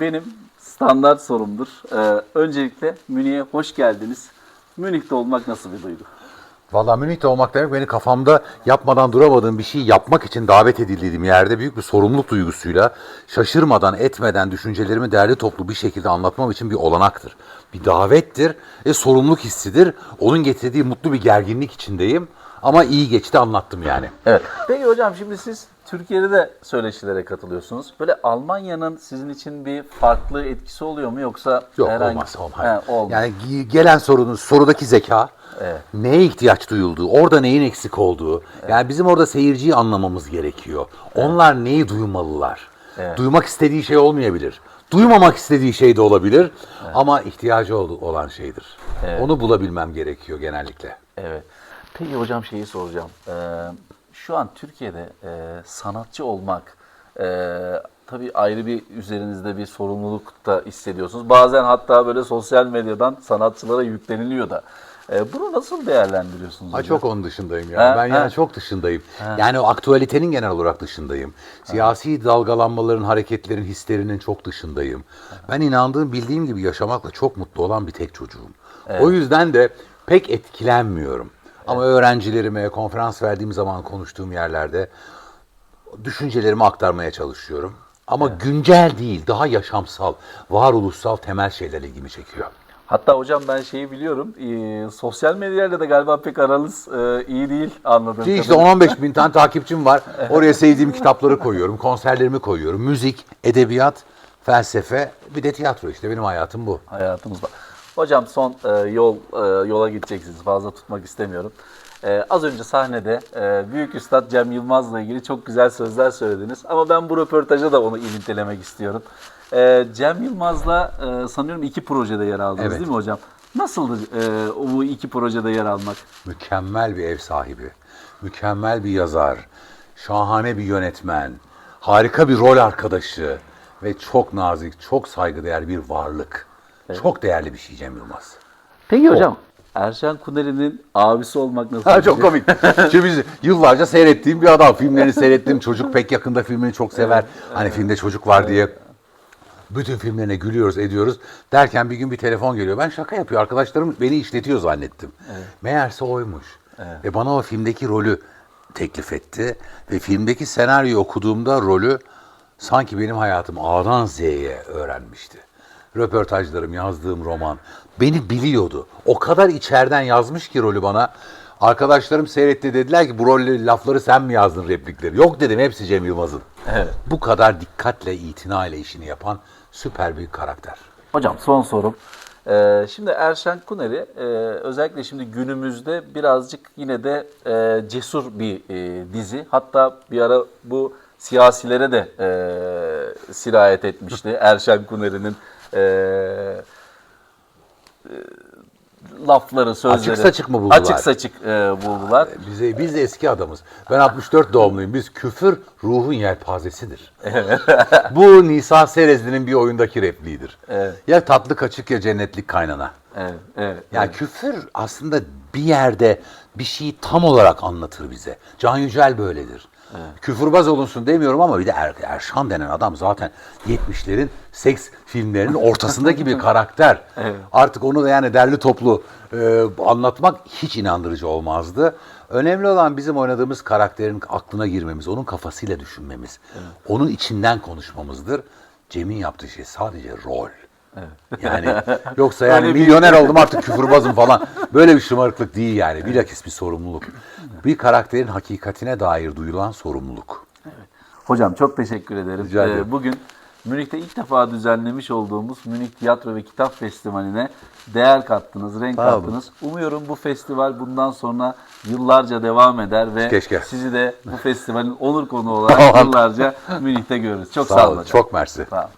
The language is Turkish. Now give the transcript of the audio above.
benim standart sorumdur. Ee, öncelikle Münih'e hoş geldiniz. Münih'te olmak nasıl bir duygu? Valla Münih'te olmak demek beni kafamda yapmadan duramadığım bir şey yapmak için davet edildiğim yerde büyük bir sorumluluk duygusuyla şaşırmadan etmeden düşüncelerimi derli toplu bir şekilde anlatmam için bir olanaktır. Bir davettir ve sorumluluk hissidir. Onun getirdiği mutlu bir gerginlik içindeyim ama iyi geçti anlattım yani. Evet. Peki hocam şimdi siz Türkiye'de de söyleşilere katılıyorsunuz. Böyle Almanya'nın sizin için bir farklı etkisi oluyor mu yoksa Yok herhangi... olmaz olmaz. He, olmaz. Yani gelen sorunun sorudaki zeka, Evet. neye ihtiyaç duyulduğu, orada neyin eksik olduğu. Yani bizim orada seyirciyi anlamamız gerekiyor. Onlar neyi duymalılar? Evet. Duymak istediği şey olmayabilir. Duymamak istediği şey de olabilir ama ihtiyacı ol- olan şeydir. Onu bulabilmem gerekiyor genellikle. Evet. Peki hocam şeyi soracağım. Ee, şu an Türkiye'de e, sanatçı olmak e, tabii ayrı bir üzerinizde bir sorumluluk da hissediyorsunuz. Bazen hatta böyle sosyal medyadan sanatçılara yükleniliyor da. E, bunu nasıl değerlendiriyorsunuz? Ha, çok onun dışındayım ya. Ha, ben ha. yani çok dışındayım. Yani o aktüalitenin genel olarak dışındayım. Siyasi dalgalanmaların, hareketlerin, hislerinin çok dışındayım. Ben inandığım, bildiğim gibi yaşamakla çok mutlu olan bir tek çocuğum. O yüzden de pek etkilenmiyorum. Ama öğrencilerime konferans verdiğim zaman konuştuğum yerlerde düşüncelerimi aktarmaya çalışıyorum. Ama güncel değil, daha yaşamsal, varoluşsal temel şeyler ilgimi çekiyor. Hatta hocam ben şeyi biliyorum. e, sosyal medyayla da galiba pek aranız e, iyi değil anladığım Ki işte kadarıyla. 10-15 bin tane takipçim var. Oraya sevdiğim kitapları koyuyorum, konserlerimi koyuyorum. Müzik, edebiyat, felsefe, bir de tiyatro işte benim hayatım bu. hayatımızda. Hocam son e, yol e, yola gideceksiniz. Fazla tutmak istemiyorum. E, az önce sahnede e, Büyük Üstad Cem Yılmaz'la ilgili çok güzel sözler söylediniz. Ama ben bu röportaja da onu ilintelemek istiyorum. E, Cem Yılmaz'la e, sanıyorum iki projede yer aldınız Evet. değil mi hocam? Nasıldı e, o bu iki projede yer almak? Mükemmel bir ev sahibi, mükemmel bir yazar, şahane bir yönetmen, harika bir rol arkadaşı ve çok nazik, çok saygıdeğer bir varlık. Çok değerli bir şey Cem Yılmaz. Peki hocam Erşen Kuneri'nin abisi olmak nasıl? Ha, çok şey? komik. Çünkü biz yıllarca seyrettiğim bir adam. Filmlerini seyrettim. Çocuk pek yakında filmini çok sever. Hani filmde çocuk var diye. Bütün filmlerine gülüyoruz, ediyoruz. Derken bir gün bir telefon geliyor. Ben şaka yapıyor. Arkadaşlarım beni işletiyor zannettim. Meğerse oymuş. Ve bana o filmdeki rolü teklif etti. Ve filmdeki senaryoyu okuduğumda rolü sanki benim hayatım A'dan Z'ye öğrenmişti. Röportajlarım, yazdığım roman. Beni biliyordu. O kadar içeriden yazmış ki rolü bana. Arkadaşlarım seyretti dediler ki bu rolleri, lafları sen mi yazdın replikleri? Yok dedim hepsi Cem Yılmaz'ın. Evet. Bu kadar dikkatle, itinayla işini yapan süper bir karakter. Hocam son sorum. Ee, şimdi Erşen Kuneri e, özellikle şimdi günümüzde birazcık yine de e, cesur bir e, dizi. Hatta bir ara bu siyasilere de e, sirayet etmişti. Erşen Kuneri'nin e, lafları, sözleri. Açık saçık mı buldular? Açık saçık e, buldular. Bize, biz de eski adamız. Ben 64 doğumluyum. Biz küfür ruhun yelpazesidir. Bu Nisa Serezli'nin bir oyundaki repliğidir. Evet. Ya tatlı kaçık ya cennetlik kaynana. Evet, evet. Yani küfür aslında bir yerde bir şeyi tam olarak anlatır bize. Can Yücel böyledir. Küfürbaz olunsun demiyorum ama bir de er, Erşan denen adam zaten 70'lerin seks filmlerinin ortasındaki bir karakter. Artık onu da yani derli toplu e, anlatmak hiç inandırıcı olmazdı. Önemli olan bizim oynadığımız karakterin aklına girmemiz, onun kafasıyla düşünmemiz, onun içinden konuşmamızdır. Cem'in yaptığı şey sadece rol. Yani yoksa yani milyoner oldum artık küfürbazım falan. Böyle bir şımarıklık değil yani. Bilakis bir sorumluluk. Bir karakterin hakikatine dair duyulan sorumluluk. Hocam çok teşekkür ederim. Rica ederim. Ee, bugün Münih'te ilk defa düzenlemiş olduğumuz Münih Tiyatro ve Kitap Festivali'ne değer kattınız, renk Sağ olun. kattınız. Umuyorum bu festival bundan sonra yıllarca devam eder ve Keşke. sizi de bu festivalin onur konuğu olarak yıllarca Münih'te görürüz. Çok sağ, olun. hocam. Çok mersi. Sağ olun.